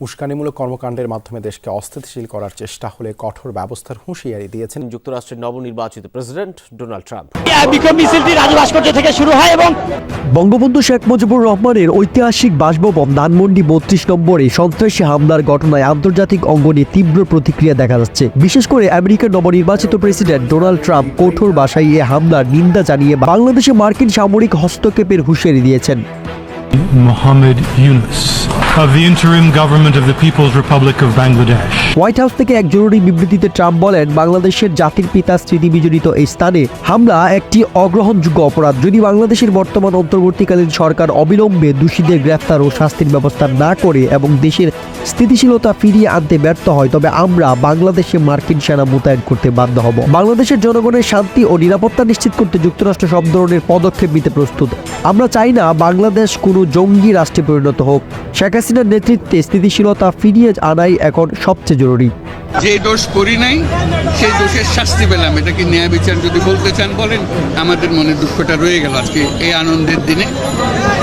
উস্কানিমূলক কর্মকাণ্ডের মাধ্যমে দেশকে অস্থিতিশীল করার চেষ্টা হলে কঠোর ব্যবস্থার হুঁশিয়ারি দিয়েছেন যুক্তরাষ্ট্রের নবনির্বাচিত প্রেসিডেন্ট ডোনাল্ড ট্রাম্প। বিক্ষোভ মিছিলটি রাজু ভাস্কর্য থেকে শুরু হয় এবং বঙ্গবন্ধু শেখ মুজিবুর রহমানের ঐতিহাসিক বাসভবন ধানমন্ডি বত্রিশ নম্বরে সন্ত্রাসী হামলার ঘটনায় আন্তর্জাতিক অঙ্গনে তীব্র প্রতিক্রিয়া দেখা যাচ্ছে। বিশেষ করে আমেরিকার নবনির্বাচিত প্রেসিডেন্ট ডোনাল্ড ট্রাম্প কঠোর ভাষায় এ হামলার নিন্দা জানিয়ে বাংলাদেশে মার্কিন সামরিক হস্তক্ষেপের হুঁশিয়ারি দিয়েছেন। Mohammed Yunus of the interim government of the People's Republic of Bangladesh. White House থেকে এক জরুরি বিবৃতিতে ট্রাম্প বলেন, বাংলাদেশের জাতির পিতা স্মৃতি বিজড়িত এই স্থানে হামলা একটি অগ্রহণযোগ্য অপরাধ। যদি বাংলাদেশের বর্তমান অন্তর্বর্তীকালীন সরকার অবিলম্বে দোষীদের গ্রেফতার ও শাস্তির ব্যবস্থা না করে এবং দেশের স্থিতিশীলতা ফিরিয়ে আনতে ব্যর্থ হয়, তবে আমরা বাংলাদেশে মার্কিন সেনা মোতায়েন করতে বাধ্য হব। বাংলাদেশের জনগণের শান্তি ও নিরাপত্তা নিশ্চিত করতে যুক্তরাষ্ট্র সব ধরনের পদক্ষেপ নিতে প্রস্তুত। আমরা চাই না বাংলাদেশ কোনো জঙ্গি রাষ্ট্রে পরিণত হোক। শেখ হাসিনার নেতৃত্বে স্থিতিশীলতা ফিরিয়ে আনাই এখন সবচেয়ে জরুরি। যে দোষ করি নাই, সেই দোষের শাস্তি পেলাম। এটাকে ন্যায় বিচার যদি বলতে চান বলেন, আমাদের মনে দুঃখটা রয়ে গেল আজকে এই আনন্দের দিনে।